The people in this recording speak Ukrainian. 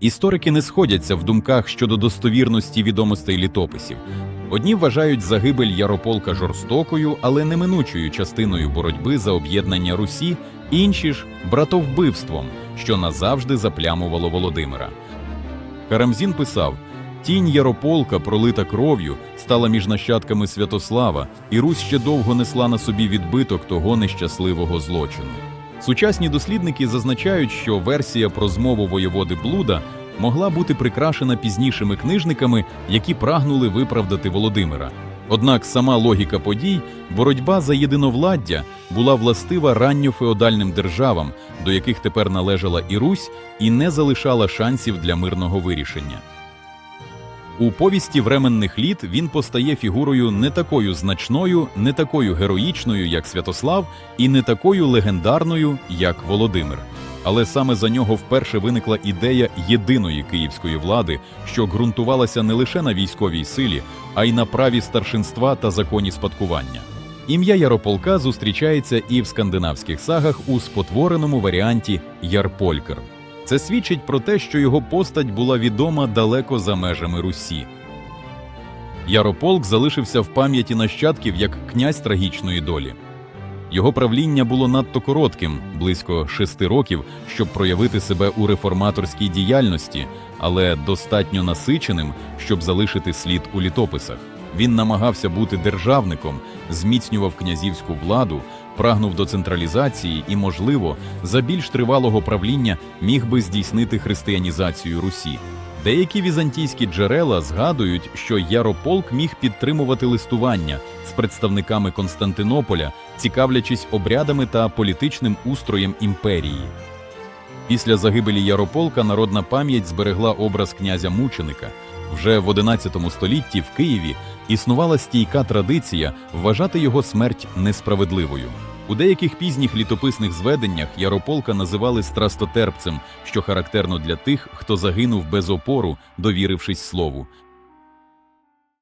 Історики не сходяться в думках щодо достовірності відомостей літописів. Одні вважають загибель Ярополка жорстокою, але неминучою частиною боротьби за об'єднання Русі, інші ж братовбивством, що назавжди заплямувало Володимира. Карамзін писав: Тінь Ярополка, пролита кров'ю, стала між нащадками Святослава, і Русь ще довго несла на собі відбиток того нещасливого злочину. Сучасні дослідники зазначають, що версія про змову воєводи Блуда могла бути прикрашена пізнішими книжниками, які прагнули виправдати Володимира. Однак сама логіка подій, боротьба за єдиновладдя була властива ранньофеодальним державам, до яких тепер належала і Русь, і не залишала шансів для мирного вирішення. У повісті временних літ він постає фігурою не такою значною, не такою героїчною, як Святослав, і не такою легендарною, як Володимир. Але саме за нього вперше виникла ідея єдиної київської влади, що ґрунтувалася не лише на військовій силі, а й на праві старшинства та законі спадкування. Ім'я Ярополка зустрічається і в скандинавських сагах у спотвореному варіанті Ярполькер. Це свідчить про те, що його постать була відома далеко за межами Русі. Ярополк залишився в пам'яті нащадків як князь трагічної долі. Його правління було надто коротким, близько шести років, щоб проявити себе у реформаторській діяльності, але достатньо насиченим, щоб залишити слід у літописах. Він намагався бути державником, зміцнював князівську владу, прагнув до централізації і, можливо, за більш тривалого правління міг би здійснити християнізацію Русі. Деякі візантійські джерела згадують, що Ярополк міг підтримувати листування з представниками Константинополя, цікавлячись обрядами та політичним устроєм імперії. Після загибелі Ярополка народна пам'ять зберегла образ князя мученика. Вже в XI столітті в Києві існувала стійка традиція вважати його смерть несправедливою. У деяких пізніх літописних зведеннях Ярополка називали страстотерпцем, що характерно для тих, хто загинув без опору, довірившись слову.